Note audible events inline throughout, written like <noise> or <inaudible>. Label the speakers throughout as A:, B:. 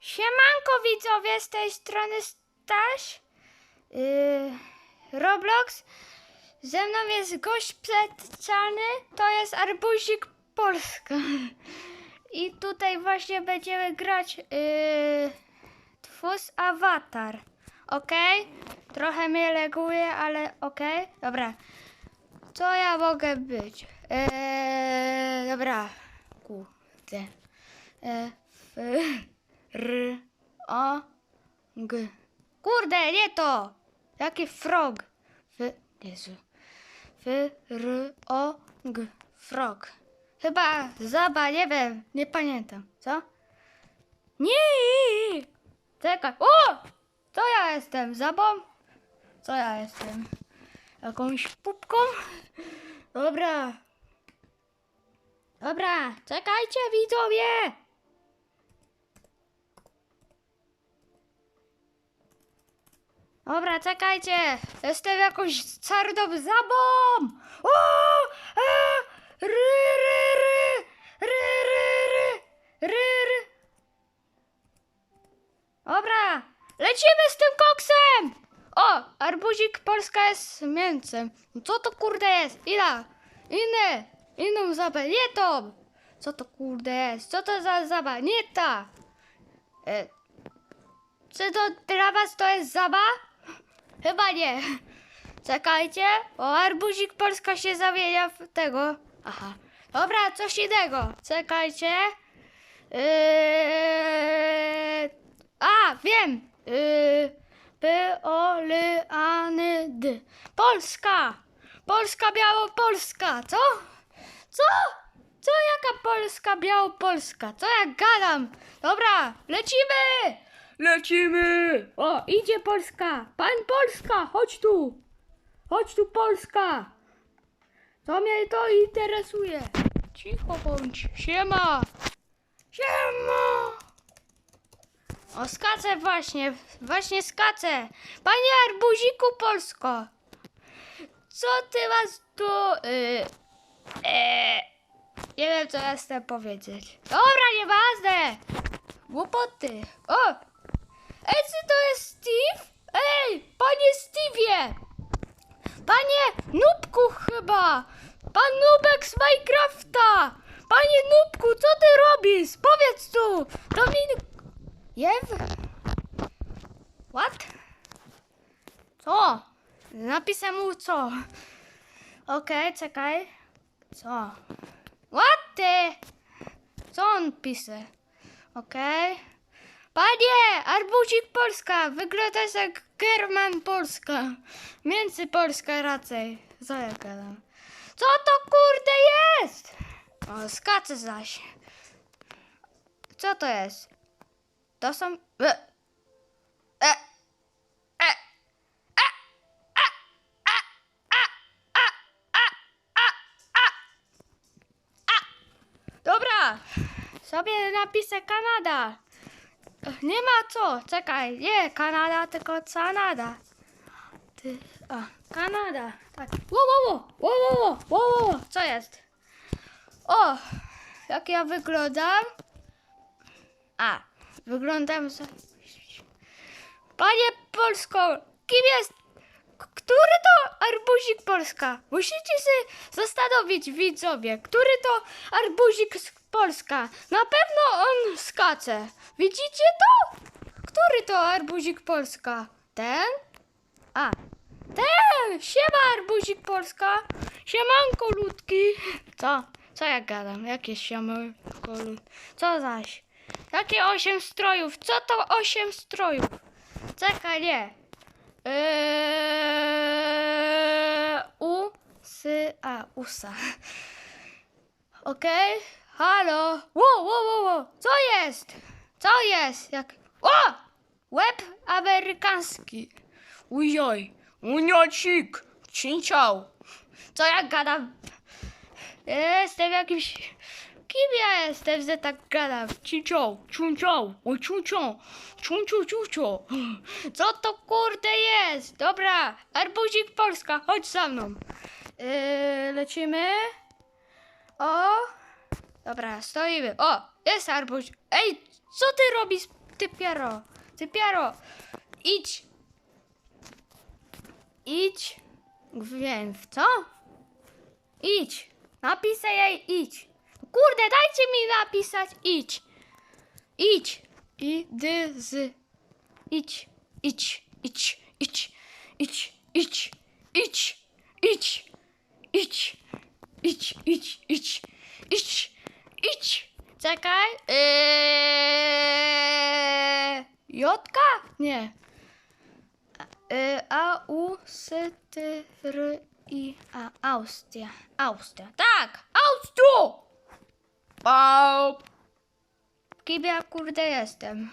A: Siemanko widzowie, z tej strony Staś. Yy, Roblox. Ze mną jest gość specjalny, to jest Arbuzik Polska. I tutaj właśnie będziemy grać yy, Twóz Awatar. Ok? Trochę mnie leguje, ale ok. Dobra. Co ja mogę być? Eee, dobra. Kurde. F, r, o, g. Kurde, nie to! Jaki frog? F, Jezu. F, r, o, g. Frog. Chyba zaba, nie wiem, nie pamiętam. Co? Nie! Czekaj. O! Co ja jestem? Zabą? Co ja jestem? Jakąś pupką? Dobra. Dobra, czekajcie widzowie! Dobra, czekajcie! Jestem jakąś czarną zabą! O! A! Ry, ry, ry! Ry, ry, ry! Ry, ry! Dobra, lecimy z tym koksem! O, arbuzik Polska jest mięsem. Co to kurde jest? Ila? Inne! Inną zabę, nie tą! Co to kurde jest? Co to za zaba? Nie ta! E, czy to dla was to jest zaba? Chyba nie. Czekajcie, o arbuzik Polska się zamienia w tego. Aha. Dobra, coś innego. Czekajcie. Yy... A, wiem. Yy... P, O, L, A, N, D. Polska! Polska, Białopolska, co? Co? Co jaka Polska, Białopolska? Co ja gadam? Dobra, lecimy! Lecimy! O, idzie Polska! Pan Polska, chodź tu! Chodź tu, Polska! To mnie to interesuje. Cicho bądź. Siema! Siema! O, skaczę właśnie, właśnie skaczę. Panie Arbuziku Polsko, co ty masz tu... Yy, e, nie wiem, co ja chcę powiedzieć. Dobra, nieważne. Głupoty. O! Ej, czy to jest Steve? Ej, panie Steve'ie! Panie Nubku chyba! Pan Nubek z Minecrafta! Panie Nubku, co ty robisz? Powiedz tu! Mi... Jew? What? Co? Napisem mu co? Okej, czekaj. Co? What? Co on pisze? Okej. Panie! Arbuzik Polska! Wyglądasz jak German Polska. Między Polska raczej. Co ja gadam? Co to kurde jest? O, zaś. Co to jest? To są... E. E. E. A. A. A. A. A. A. A. A. A. Dobra. Sobie napiszę Kanada. Nie ma co. Czekaj. Nie Kanada, tylko Canada. Ty... A. Kanada. Tak. Wo, wo, wo. Wo, wo, wo. Wo. Co jest? O. Jak ja wyglądam? A, wyglądam za... Panie Polsko, kim jest... Który to arbuzik Polska? Musicie się zastanowić, widzowie, który to arbuzik z Polska? Na pewno on skacze. Widzicie to? Który to arbuzik Polska? Ten? A, ten! Siema arbuzik Polska! Siemanko ludki! Co? Co ja gadam? Jakie siemanko. Co zaś? Jakie osiem strojów? Co to osiem strojów? Czekaj, nie. Eee, u, sy, a, usa. <laughs> Okej? Halo? Wo, wo, wo, wo. Co jest? Co jest? Jak... O! Łeb amerykański. Ujoj. Uniocik. Cinciał. Co ja gadam? Jestem jakimś... Kim ja jestem, że tak gadam? Cincią, ciuncią, oj ciuncią, ciunciu, ciuciu. Co to kurde jest? Dobra, arbuzik Polska, chodź za mną. Yy, lecimy. O, dobra, stoimy. O, jest arbuzik. Ej, co ty robisz? ty piero. Ty. Idź. Idź. Wiem, w co? Idź. Napisaj jej idź. Kurde, dajcie mi napisać idź. Idź. I, dy, z. Idź. Idź. Idź. Idź. Idź. Idź. Idź. Idź. Idź. Idź. Idź. Idź. Idź. Idź. Czekaj. Eee... Jotka? Nie. E, A, U, S, T, R, I, A. Austria. Austria. Tak! Austro! Au! Kim ja kurde jestem?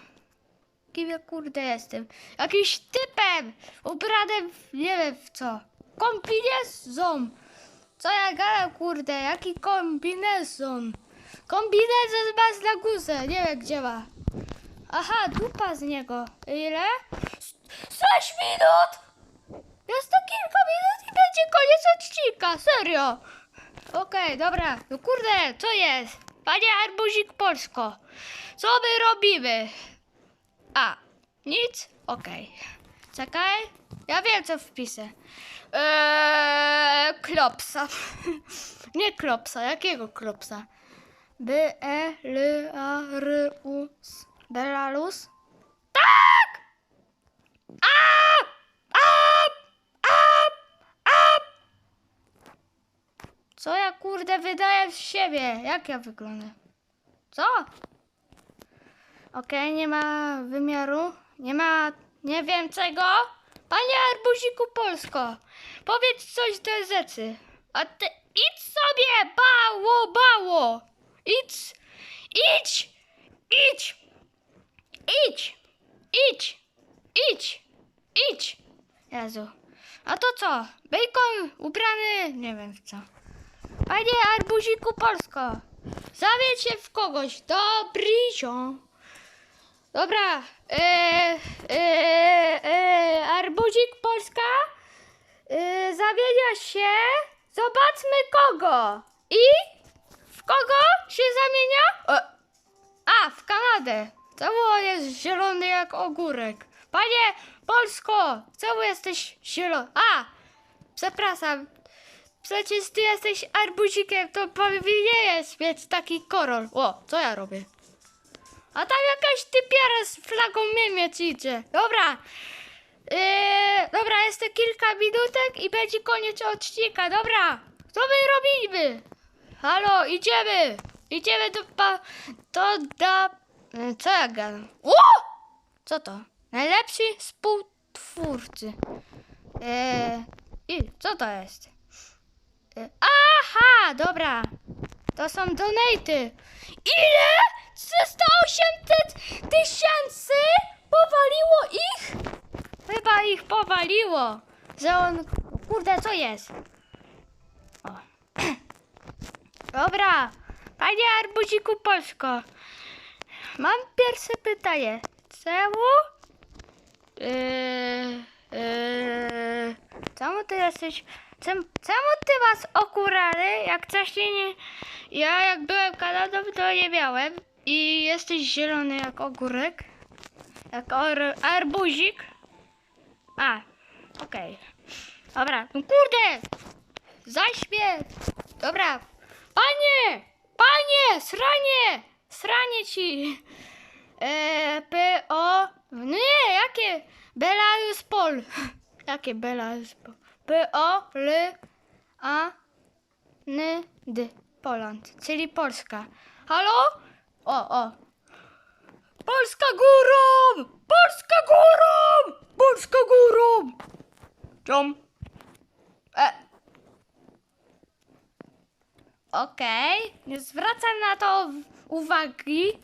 A: Kim ja kurde jestem? Jakiś typem! Ubranym w nie wiem w co. Kombinezon! Co ja gadam kurde? Jaki kombinezon? Kombinezon ma na górze. Nie wiem gdzie ma. Aha, dupa z niego. Ile? S- Sześć minut! Jest to kilka minut i będzie koniec odcinka, serio. Okej, dobra. No kurde, co jest? Panie Arbuzik Polsko, co my robimy? A, nic? Okej. Czekaj. Ja wiem, co wpisę. Eee, klopsa. <laughs> Nie klopsa, jakiego klopsa? B, E, L, A, R, U, S. Belarus? Tak! A! A! A! A! Co ja kurde wydaję z siebie? Jak ja wyglądam? Co? Okej, nie ma wymiaru. Nie ma... Nie wiem czego. Panie Arbuziku Polsko, powiedz coś do zecy. A ty idź sobie, bało, bało. Idź, idź, idź, idź, idź, idź, idź. Jezu. A to co? Bacon ubrany, nie wiem w co. Panie Arbuziku Polsko, zawiedź się w kogoś. Dobry ziom. Dobra, e, e, Arbuzik Polska, e, zawiedzia się, zobaczmy kogo. I kogo się zamienia? E, a, w Kanadę. Czemu jest zielony jak ogórek? Panie Polsko, czemu jesteś zielony? A, przepraszam, przecież ty jesteś arbuzikiem, to powinieneś mieć taki korol. O, co ja robię? A tam jakaś typiara z flagą Niemiec idzie. Dobra. Yy, dobra, to kilka minutek i będzie koniec odcinka. Dobra. Co my robimy? Halo, idziemy. Idziemy do pa... To da... Co ja gadam? O! Co to? Najlepsi współtwórcy. Yy, I co to jest? Yy, aha, dobra. To są donaty. Ile? 300 tysięcy? Powaliło ich? Chyba ich powaliło. Że on... Kurde, co jest? O. Dobra. Panie Arbuziku Polsko. Mam pierwsze pytanie. Czemu? Yy, yy, czemu ty jesteś... Czemu, ty masz okulary, jak wcześniej nie... Ja jak byłem Kanadą, to nie miałem. I jesteś zielony jak ogórek. Jak or, arbuzik. A, okej. Dobra, no kurde! Zaśpiew! Dobra. Panie! Panie! Sranie! Sranie ci! E, P, O... No nie, jakie? Belarus Pol. <laughs> Jakie Belarus Pol? P, O, L, A, N, D. Poland, czyli Polska. Halo? O, o. Polska górą! Polska górą! Polska górą! Ciom. E. Okej, nie zwracam na to uwagi.